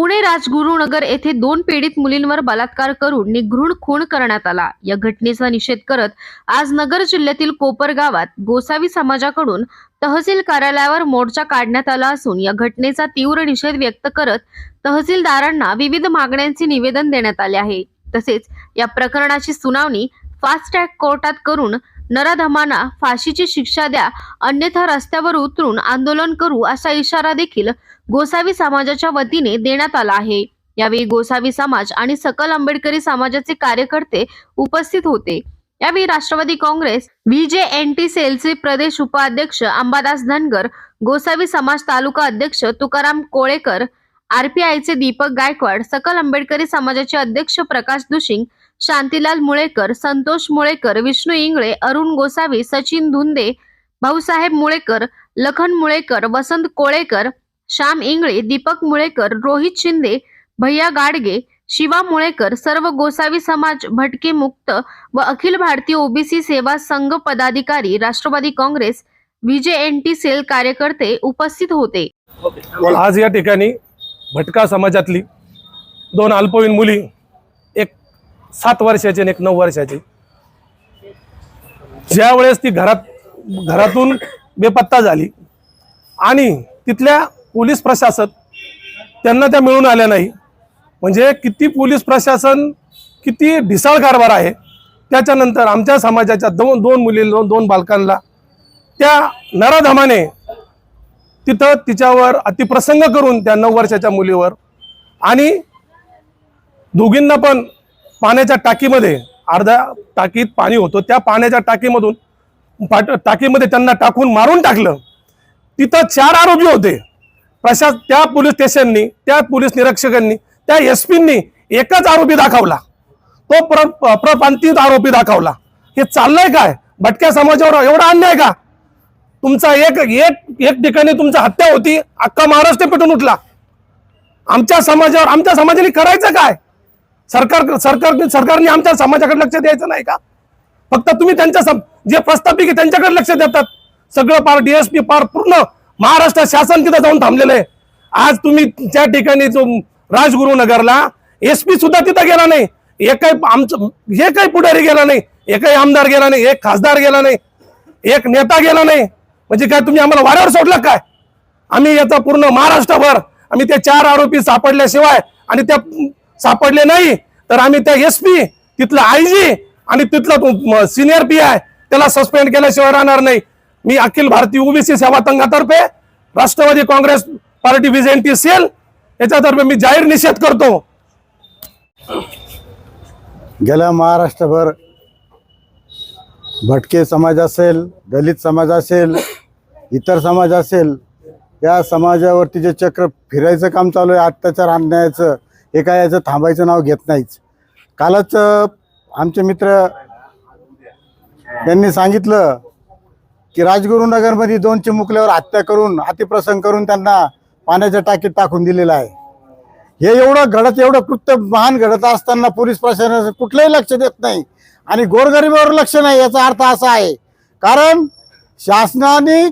पुणे राजगुरुनगर येथे दोन पीडित मुलींवर बलात्कार करून निघृण खून करण्यात आला. या घटनेचा निषेध करत आज नगर जिल्ह्यातील कोपर गावात गोसावी समाजाकडून तहसील कार्यालयावर मोर्चा काढण्यात आला असून या घटनेचा तीव्र निषेध व्यक्त करत तहसीलदारांना विविध मागण्यांचे निवेदन देण्यात आले आहे. तसेच या प्रकरणाची सुनावणी फास्ट ट्रॅक कोर्टात करून नराधमांना फाशीची शिक्षा द्या अन्यथा रस्त्यावर उतरून आंदोलन करू असा इशारा देखील गोसावी समाजाच्या वतीने देण्यात आला आहे. यावेळी गोसावी समाज आणि सकल आंबेडकरी समाजाचे कार्यकर्ते उपस्थित होते. यावेळी Rashtrawadi Congress V J N T सेलचे प्रदेश उपाध्यक्ष अंबादास धनगर गोसावी समाज तालुका अध्यक्ष तुकाराम कोळेकर आरपीआयचे दीपक गायकवाड सकल आंबेडकरी समाजाचे अध्यक्ष प्रकाश दुशिंग शांतीलाल मुळेकर संतोष मुळेकर विष्णू इंगळे अरुण गोसावी सचिन धुंदे भाऊसाहेब मुळेकर लखन मुळेकर वसंत कोळेकर श्याम इंगळे दीपक मुळेकर रोहित शिंदे भैया गाडगे शिवा मुळेकर सर्व गोसावी समाज भटके मुक्त व अखिल भारतीय ओबीसी सेवा संघ पदाधिकारी Rashtrawadi Congress V J N T cell कार्यकर्ते उपस्थित होते. आज या ठिकाणी भटका समाजातली दोन अल्पवयीन मुली सात वर्षाची आणि एक नऊ वर्षाची. ज्या वेळेस ती घरात घरातून बेपत्ता झाली आणि तिथल्या पोलीस प्रशासन त्यांना त्या मिळून आल्या नाही म्हणजे किती पोलीस प्रशासन किती ढिसाळ कारभार आहे त्याच्यानंतर आमच्या समाजाच्या दोन दोन मुली दोन दोन बालकांना त्या नराधमाने तिथं तिच्यावर अतिप्रसंग करून त्या नऊ वर्षाच्या मुलीवर आणि दोघींना पण पाण्याच्या टाकीमध्ये अर्ध्या टाकीत पाणी होतं त्या पाण्याच्या टाकीमधून पाट टाकीमध्ये त्यांना टाकून मारून टाकलं. तिथं चार आरोपी होते. प्रशास त्या पोलीस स्टेशननी त्या पोलीस निरीक्षकांनी त्या एस पींनी एकच आरोपी दाखवला. तो प्र प्रपांतित आरोपी दाखवला. हे चाललंय काय? भटक्या समाजावर एवढा अन्याय का? तुमचा एक एक एक ठिकाणी तुमचा हत्या होती अख्खा महाराष्ट्र पेटून उठला. आमच्या समाजावर आमच्या समाजाने करायचं काय? सरकार सरकार सरकारने आमच्या समाजाकडे लक्ष द्यायचं नाही का? फक्त तुम्ही त्यांच्या जे प्रस्थापिक आहे त्यांच्याकडे लक्ष देतात. सगळं पार डीएसपी पार पूर्ण महाराष्ट्र शासन तिथं जाऊन थांबलेलं आहे. आज तुम्ही त्या ठिकाणी जो राजगुरुनगरला एस पी सुद्धा तिथं गेला नाही. एकही आमचं हे काही पुढारी गेला नाही. एकही आमदार गेला नाही. एक खासदार गेला नाही. एक नेता गेला नाही. म्हणजे काय तुम्ही आम्हाला वाऱ्यावर सोडलं काय? आम्ही याचा पूर्ण महाराष्ट्रभर आम्ही ते चार आरोपी सापडल्याशिवाय आणि त्या सापडले नाही तर आम्ही त्या एस पी तिथला आय जी आणि तिथला सिनियर पी आय त्याला सस्पेंड केल्याशिवाय राहणार नाही. मी अखिल भारतीय ओबीसी सेवा संघातर्फे Rashtrawadi Congress party V J N T cell याच्यातर्फे मी जाहीर निषेध करतो. गेल्या महाराष्ट्रभर भटके समाज असेल दलित समाज असेल इतर समाज असेल या समाजावरती जे चक्र फिरायचं काम चालू आहे अत्याचार आणण्याचं हे काय याचं थांबायचं नाव घेत नाहीच. कालच आमचे मित्र त्यांनी सांगितलं की राजगुरुनगरमध्ये दोन चिमुकल्यावर हत्या करून अतिप्रसंग करून त्यांना पाण्याच्या टाकीत टाकून दिलेलं आहे. हे एवढं घडत एवढं कृत्य महान घडत असताना पोलीस प्रशासन कुठलंही लक्ष देत नाही. आणि गोरगरिबावर लक्ष नाही याचा अर्थ असा आहे. कारण शासनाने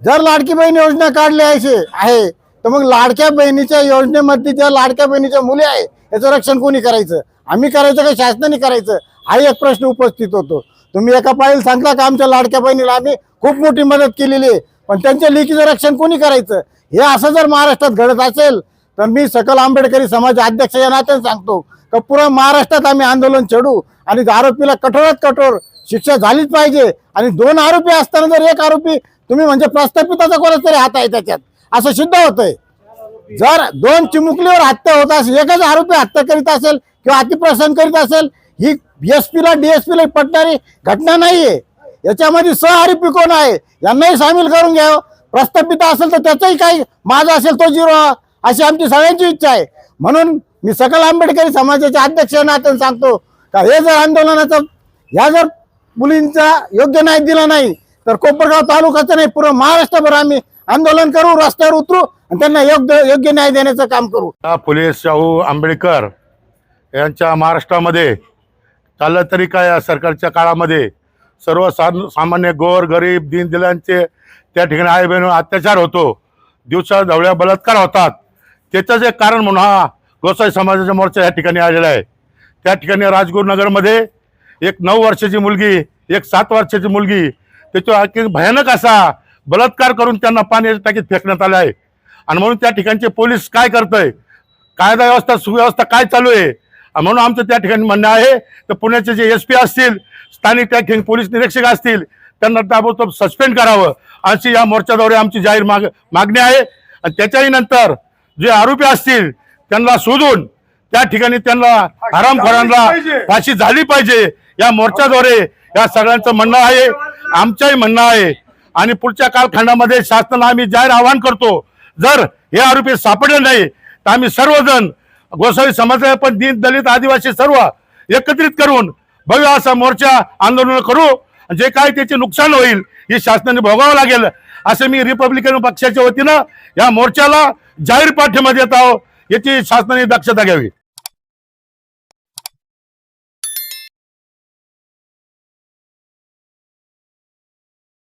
जर लाडकी बहीण योजना काढली आहे आहे तर मग लाडक्या बहिणीच्या योजनेमध्ये ज्या लाडक्या बहिणीच्या मुली आहे याचं रक्षण कोणी करायचं? आम्ही करायचं का शासनाने करायचं? हा एक प्रश्न उपस्थित होतो. तुम्ही एका पायील सांगता का आमच्या लाडक्या बहिणीला आम्ही खूप मोठी मदत केलेली आहे पण त्यांच्या लेखीचं रक्षण कोणी करायचं? हे असं जर महाराष्ट्रात घडत असेल तर मी सकल आंबेडकरी समाज अध्यक्ष या नात्याने सांगतो का पुरा महाराष्ट्रात आम्ही आंदोलन चढू आणि आरोपीला कठोरात कठोर शिक्षा झालीच पाहिजे आणि दोन आरोपी असताना जर एक आरोपी तुम्ही म्हणजे प्रस्थापिताचा कोणाच तरी हात आहे त्याच्यात. असं सिद्ध होतंय. जर दोन चिमुकलीवर हत्या होत असेल एकच आरोपी हत्या करीत असेल किंवा अतिप्रसन करीत असेल ही एस पीला डीएसपीला पटणारी घटना नाहीये. याच्यामध्ये सहआरोपी कोण आहे यांनाही सामील करून घ्यावं. प्रस्थापित असेल तर त्याचाही काही माझा असेल तो झिरो अशी आमची सगळ्यांची इच्छा आहे. म्हणून मी सकल आंबेडकरी समाजाचे अध्यक्ष नात्याने सांगतो. का हे जर आंदोलनाचं ह्या जर मुलींचा योग्य न्याय दिला नाही तर कोपरगाव तालुक्याचं नाही पूर्ण महाराष्ट्रभर आम्ही आंदोलन करू रस्त्यावर उतरू आणि त्यांना योग्य योग्य न्याय देण्याचं काम करू. फुले शाहू आंबेडकर यांच्या महाराष्ट्रामध्ये चाललं तरी काय या सरकारच्या काळामध्ये? सर्व सा- सामान्य गोर गरीब दीनदिलांचे त्या ठिकाणी आई बहिणी अत्याचार होतो. दिवसा ढवळ्या बलात्कार होतात. त्याचंच एक कारण म्हणून हा गोसाई समाजाचा मोर्चा या ठिकाणी आलेला आहे. त्या ठिकाणी राजगुरुनगरमध्ये एक नऊ वर्षाची मुलगी एक सात वर्षाची मुलगी त्याच्यावर आणखी भयानक असा बलात्कार करून त्यांना पाण्याच्या टाकीत फेकण्यात आला आहे. आणि म्हणून त्या ठिकाणचे पोलीस काय करतोय? कायदा व्यवस्था सुव्यवस्था काय चालू आहे? म्हणून आमचं त्या ठिकाणी म्हणणं आहे तर पुण्याचे जे एस पी असतील स्थानिक त्या ठिकाणी पोलीस निरीक्षक असतील त्यांना ताबडतोब सस्पेंड करावं. अशी या मोर्चाद्वारे आमची जाहीर माग मागणी आहे. आणि त्याच्याही नंतर जे आरोपी असतील त्यांना शोधून त्या ठिकाणी त्यांना हरामखोरांना फाशी झाली पाहिजे. या मोर्चाद्वारे या सगळ्यांचं म्हणणं आहे. आमचंही म्हणणं आहे आणि पुढच्या कालखंडामध्ये शासनाला आम्ही जाहीर आवाहन करतो. जर हे आरोपी सापडले नाही तर आम्ही सर्वजण गोसावी समाजाला पण दीन दलित आदिवासी सर्व एकत्रित करून भव्य असा मोर्चा आंदोलन करू. जे काय त्याचे नुकसान होईल हे शासनाने भोगावं लागेल. असं मी रिपब्लिकन पक्षाच्या वतीनं या मोर्चाला जाहीर पाठिंबा देत आहो याची शासनाने दक्षता घ्यावी.